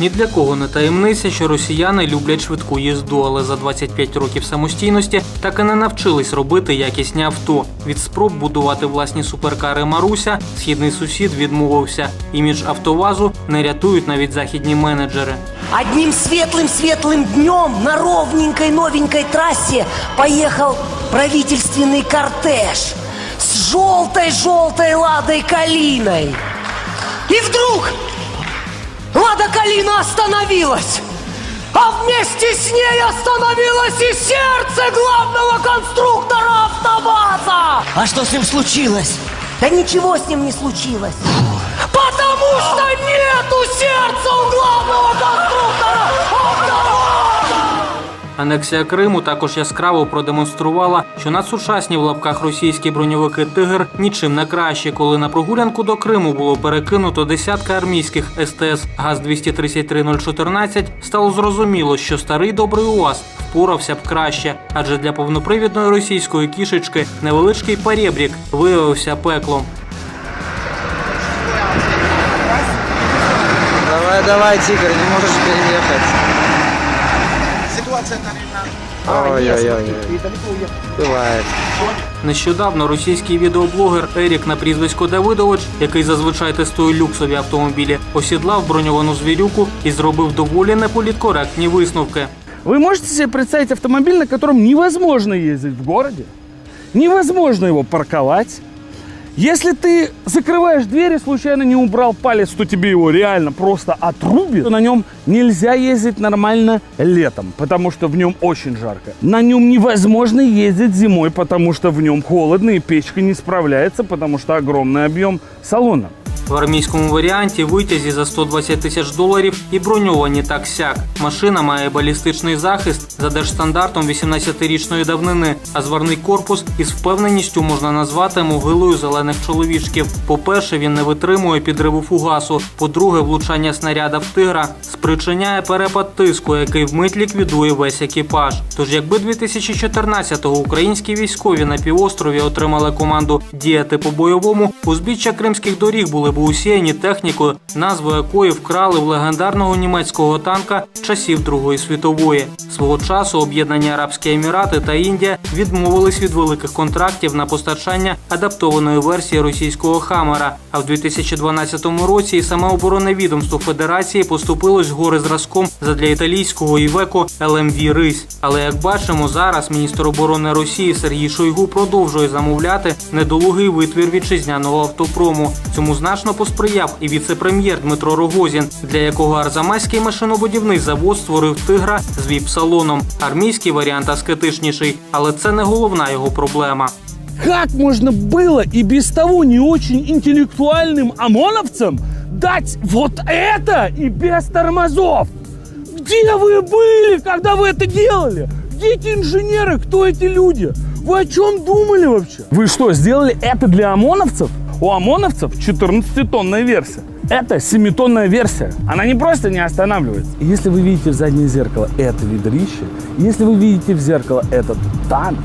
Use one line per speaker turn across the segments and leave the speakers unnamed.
Ні для кого не таємниця, що росіяни люблять швидку їзду, але за 25 років самостійності так і не навчились робити якісні авто. Від спроб будувати власні суперкари Маруся східний сусід відмовився. Імідж автовазу не рятують навіть західні менеджери.
Одним светлым-светлым днем на ровненькой новенькой трассе поехал правительственный кортеж с желтой-желтой Ладой Калиной. И вдруг Лада Калина остановилась. А вместе с ней остановилось и сердце главного конструктора АвтоВАЗа! А что с ним случилось? Да ничего с ним не случилось. Потому что нету сердца у главного конструктора!
Анексія Криму також яскраво продемонструвала, що надсучасні в лапках російські броньовики Тигр нічим не краще, коли на прогулянку до Криму було перекинуто десятка армійських СТС ГАЗ 233-014, стало зрозуміло, що старий добрий УАЗ впорався б краще, адже для повнопривідної російської кішечки невеличкий перебрік виявився пеклом.
Давай, давай, тигр, не можешь переехать.
Ситуация на
Ой-ой-ой. Бывает.
Нещодавно російський відеоблогер Ерік на прізвисько Давидович, який зазвичай тестує люксові автомобілі, осідлав броньовану звірюку і зробив доволі неполіткоректні висновки.
Вы можете себе представить автомобиль, на котором невозможно ездить в городе? Невозможно его парковать. Если ты закрываешь дверь и случайно не убрал палец, то тебе его реально просто отрубит. На нем нельзя ездить нормально летом, потому что в нем очень жарко. На нем невозможно ездить зимой, потому что в нем холодно и печка не справляется, потому что огромный объем салона.
В армійському варіанті витязі за 120 тисяч доларів і броньовані так сяк. Машина має балістичний захист за держстандартом 18-річної давнини, а зварний корпус із впевненістю можна назвати могилою зелених чоловічків. По-перше, він не витримує підриву фугасу. По-друге, влучання снаряда в тигра спричиняє перепад тиску, який вмить ліквідує весь екіпаж. Тож, якби 2014-го українські військові на півострові отримали команду діяти по бойовому, узбіччя кримських доріг були б усіяні технікою, назву якої вкрали в легендарного німецького танка часів Другої світової. Свого часу об'єднані Арабські Емірати та Індія відмовились від великих контрактів на постачання адаптованої версії російського Хамера. А в 2012 році саме оборонне відомство Федерації поступилось гори зразком задля італійського Івеко ЛМВ Рись. Але як бачимо, зараз міністр оборони Росії Сергій Шойгу продовжує замовляти недолугий витвір вітчизняного автопрому. Цьому значно посприяв і віце-прем'єр Дмитро Рогозін, для якого Арзамаський машинобудівний завод створив тигра з віп-салоном. Армійський варіант аскетичніший, але це не головна його проблема.
Как можно было и без того не очень интеллектуальным ОМОНовцам дать вот это и без тормозов? Где вы были, когда вы это делали? Где эти инженеры? Кто эти люди? Вы о чем думали вообще? Вы что, сделали это для ОМОНовцев? У ОМОНовцев 14-тонная версия. Это 7-тонная версия. Она не просто не останавливается. Если вы видите в заднее зеркало это ведрище, если вы видите в зеркало этот танк,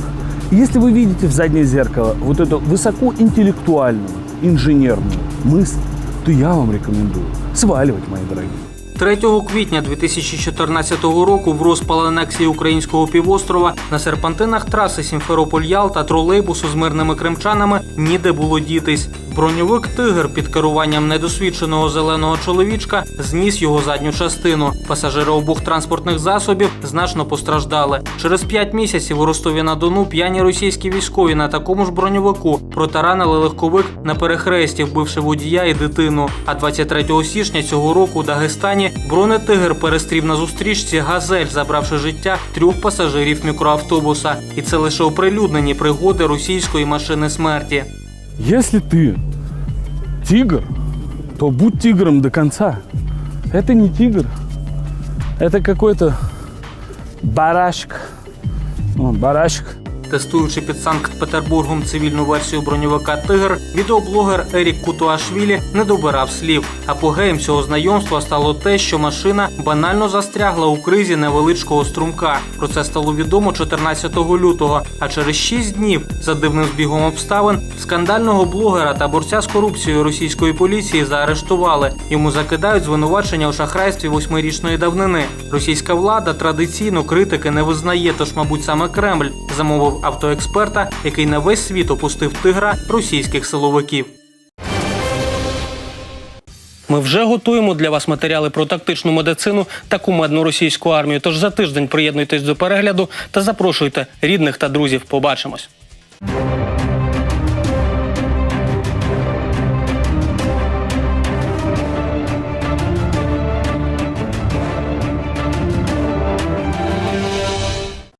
если вы видите в заднее зеркало вот эту высокоинтеллектуальную инженерную мысль, то я вам рекомендую сваливать, мои дорогие.
3 квітня 2014 року в розпал анексії українського півострова на серпантинах траси Сімферополь-Ял та тролейбусу з мирними кримчанами ніде було дітись. Броньовик Тигр під керуванням недосвідченого зеленого чоловічка зніс його задню частину. Пасажири обох транспортних засобів значно постраждали. Через п'ять місяців у Ростові на Дону п'яні російські військові на такому ж броньовику протаранили легковик на перехресті, вбивши водія і дитину. А 23 січня цього року у Дагестані бронетигр перестрів на зустрічці газель, забравши життя трьох пасажирів мікроавтобуса. І це лише оприлюднені пригоди російської машини смерті.
Если ты тигр, то будь тигром до конца. Это не тигр. Это какой-то барашек. О, барашек.
Тестуючи під Санкт-Петербургом цивільну версію броньовика Тигр, відеоблогер Ерік Кутуашвілі не добирав слів. Апогеєм цього знайомства стало те, що машина банально застрягла у кризі невеличкого струмка. Про це стало відомо 14 лютого. А через 6 днів, за дивним збігом обставин, скандального блогера та борця з корупцією російської поліції заарештували. Йому закидають звинувачення у шахрайстві восьмирічної давнини. Російська влада традиційно критики не визнає, тож, мабуть, саме Кремль замовив автоексперта, який на весь світ опустив тигра російських силовиків. Ми вже готуємо для вас матеріали про тактичну медицину та кумедну російську армію. Тож за тиждень приєднуйтесь до перегляду та запрошуйте рідних та друзів. Побачимось.